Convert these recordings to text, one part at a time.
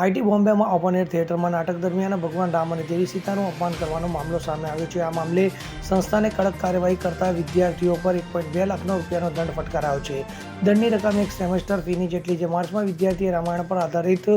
IT બોમ્બેમાં open air થિયેટરમાં નાટક દરમિયાન ભગવાન રામ અને દેવી સીતાનું અપમાન કરવાનો મામલો સામે આવ્યો છે. આ મામલે સંસ્થાને કડક કાર્યવાહી કરતા વિદ્યાર્થીઓ પર એક પોઈન્ટ બે લાખનો રૂપિયાનો દંડ ફટકારાયો છે. દંડની રકમ એક સેમેસ્ટર ફીની જેટલી જે માર્ચમાં વિદ્યાર્થીએ રામાયણ પર આધારિત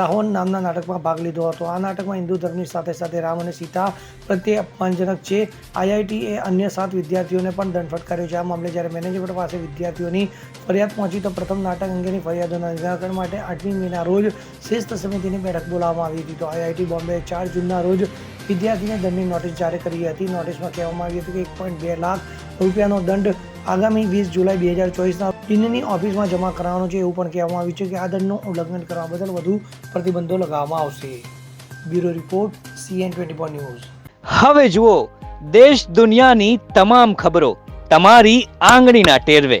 રાવણ નામના નાટકમાં ભાગ લીધો હતો. આ નાટકમાં હિન્દુ ધર્મની સાથે સાથે રામ અને સીતા પ્રત્યે અપમાનજનક છે. આઈઆઈટીએ અન્ય સાત વિદ્યાર્થીઓને પણ દંડ ફટકાર્યો છે. આ મામલે જ્યારે મેનેજમેન્ટ પાસે વિદ્યાર્થીઓની ફરિયાદ પહોંચી તો પ્રથમ નાટક અંગેની ફરિયાદોના નિરાકરણ માટે આઠમી મેના રોજ શિસ્ત સમિતિની બેઠક આવી હતી. તો આઈઆઈટી બોમ્બે ચાર જૂનના રોજ વિદ્યાર્થીને દંડની નોટિસ જારી કરી હતી. નોટિસમાં કહેવામાં આવ્યું હતું કે એક પોઈન્ટ બે લાખ રૂપિયાનો દંડ આગામી વીસ જુલાઈ બે હજાર ચોવીસના ડીનની ઓફિસમાં જમા કરાવવાનો છે એવું પણ કહેવામાં આવ્યું છે કે આ દંડનું ઉલ્લંઘન કરવા બદલ વધુ પ્રતિબંધો લગાવવામાં આવશે. Bureau report CN twenty four news. હવે જુઓ, દેશ દુનિયાની તમામ ખબરો તમારી આંગળીના ટેરવે.